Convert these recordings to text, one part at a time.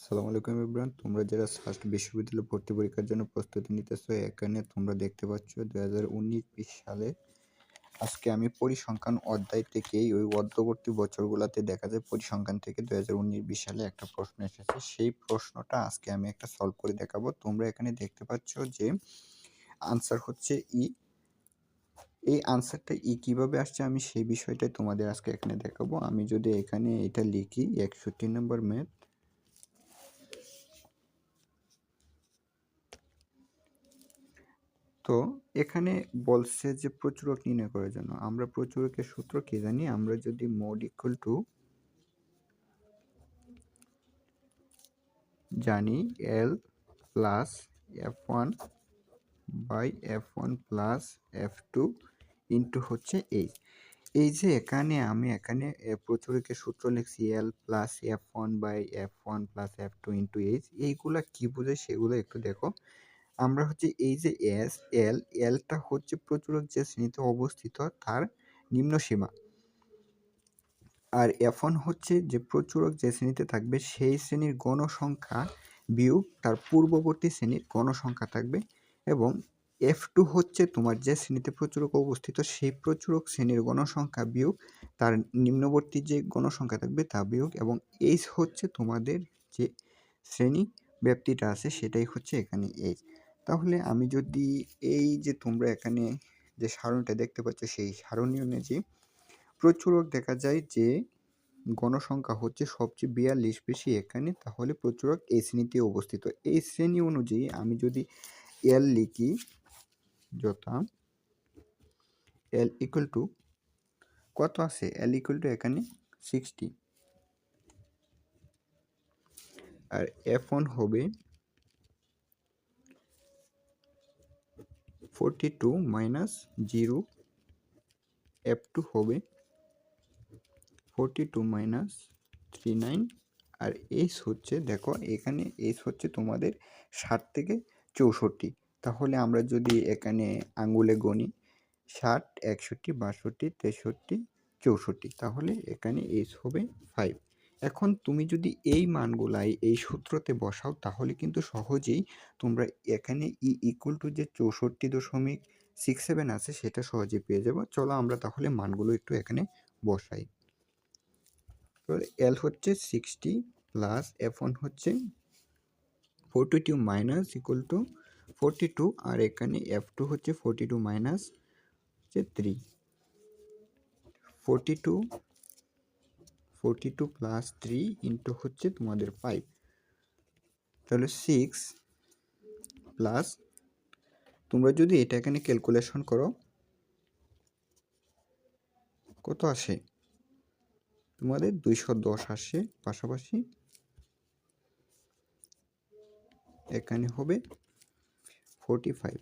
আসসালামু আলাইকুম ইব্রান তোমরা যারা ফার্স্ট বিশ্ববিদ্যালয় ভর্তি পরীক্ষার জন্য প্রস্তুতি নিতেছো, এখানে তোমরা দেখতে পাচ্ছ দু হাজার উনিশ সালে আজকে আমি পরিসংখ্যান অধ্যায় থেকেই ওই অর্ধবর্তী বছরগুলোতে দেখা যায় পরিসংখ্যান থেকে দু হাজার সালে একটা প্রশ্ন এসেছে। সেই প্রশ্নটা আজকে আমি একটা সলভ করে দেখাবো। তোমরা এখানে দেখতে পাচ্ছ যে আনসার হচ্ছে ই এই আনসারটা ই কীভাবে আসছে আমি সেই বিষয়টাই তোমাদের আজকে এখানে দেখাবো। আমি যদি এখানে এটা লিখি, একষট্টি নম্বর ম্যাথ তো এখানে বলছে যে প্রচুরক নির্ণয় করার জন্য। আমরা প্রচুরকের সূত্র কি জানি? আমরা যদি মোড ইকুয়াল টু জানি L plus F one by F one plus F two into হচ্ছে এইচ এই যে এখানে আমি এখানে প্রচুরকের সূত্র লিখছি L plus F one by F one plus F two into H এইগুলা কী বোঝে সেগুলো একটু দেখো। আমরা হচ্ছে এই যে এস এল এলটা হচ্ছে প্রচুরক যে শ্রেণীতে অবস্থিত, তার নিম্ন সীমা। আর এফন হচ্ছে যে প্রচুরক যে শ্রেণীতে থাকবে, সেই শ্রেণির গণসংখ্যা বিয়োগ তার পূর্ববর্তী শ্রেণির গণসংখ্যা থাকবে এবং এফ টু হচ্ছে তোমার যে শ্রেণীতে প্রচুরক অবস্থিত, সেই প্রচুরক শ্রেণির গণসংখ্যা বিয়োগ তার নিম্নবর্তী যে গণসংখ্যা থাকবে তা বিয়োগ এবং এইচ হচ্ছে তোমাদের যে শ্রেণি ব্যাপ্তিটা আছে সেটাই হচ্ছে এখানে এইচ তাহলে আমি যদি এই যে তোমরা এখানে যে সারণীটা দেখতে পাচ্ছ, সেই সারণী অনুযায়ী প্রচুরক দেখা যায় যে গণসংখ্যা হচ্ছে সবচেয়ে বিয়াল্লিশ বেশি এখানে, তাহলে প্রচুরক এই শ্রেণীতে অবস্থিত। এই শ্রেণি অনুযায়ী আমি যদি এল লিখি, যথা এল ইকুয়াল টু কত আছে? এল ইকুয়াল টু এখানে সিক্সটি আর এফ হবে forty two minus zero F two হবে forty two minus three nine. আর এইচ হচ্ছে, দেখো, এখানে এইচ হচ্ছে তোমাদের ষাট থেকে চৌষট্টি। তাহলে আমরা যদি এখানে আঙ্গুলে গণি ষাট, একষট্টি, বাষট্টি, তেষট্টি, চৌষট্টি, তাহলে এখানে এইচ হবে ফাইভ। এখন তুমি যদি এই মানগুলাই এই সূত্রতে বসাও, তাহলে কিন্তু সহজেই তোমরা এখানে ই ইকুয়াল টু যে চৌষট্টি দশমিক সিক্স সেভেন আছে, সেটা সহজেই পেয়ে যাব। চলো আমরা তাহলে মানগুলো একটু এখানে বসাই। এল হচ্ছে সিক্সটি প্লাস এফ ওয়ান হচ্ছে forty two minus equal to forty two আর এখানে এফ টু হচ্ছে ফোরটি টু মাইনাস হচ্ছে three forty two forty two plus three into হচ্ছে তোমাদের ফাইভ তাহলে সিক্স প্লাস তোমরা যদি এটা এখানে ক্যালকুলেশন করো, কত আসে? তোমাদের দুইশো দশ আসে, পাশাপাশি এখানে হবে ফোরটি ফাইভ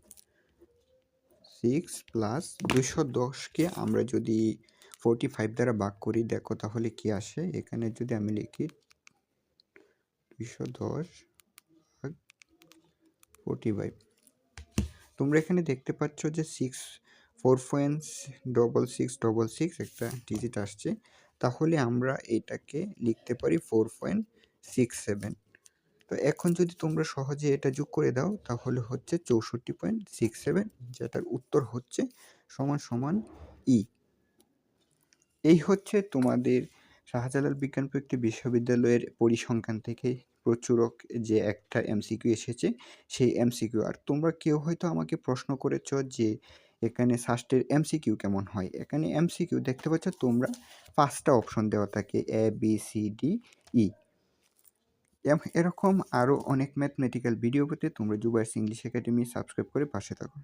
সিক্স প্লাস দুইশো দশকে আমরা যদি ফোরটি ফাইভ দ্বারা ভাগ করি, দেখো তাহলে কি আসে? এখানে যদি আমি লিখি দুইশো দশ ভাগ ফোরটি ফাইভ তোমরা এখানে দেখতে পাচ্ছ যে six four point double six double six একটা ডিজিট আসছে। তাহলে আমরা এটাকে লিখতে পারি ফোর পয়েন্ট সিক্স সেভেন তো এখন যদি তোমরা সহজে এটা যোগ করে দাও, তাহলে হচ্ছে চৌষট্টি পয়েন্ট সিক্স সেভেন যেটার উত্তর হচ্ছে সমান সমান ই এই হচ্ছে তোমাদের শাহজালাল বিজ্ঞান প্রযুক্তি বিশ্ববিদ্যালয়ের পরিসংখ্যান থেকে প্রচুরক যে একটা এমসিকিউ এসেছে, সেই এমসিকিউ আর তোমরা কেউ হয়তো আমাকে প্রশ্ন করেছ যে এখানে সাস্টের এমসিকিউ কেমন হয়? এখানে এমসিকিউ দেখতে পাচ্ছ তোমরা পাঁচটা অপশন দেওয়া থাকে A B C D E এরকম আরও অনেক ম্যাথমেটিক্যাল ভিডিও পেতে তোমরা জুবাইস ইংলিশ একাডেমি সাবস্ক্রাইব করে পাশে থাকো।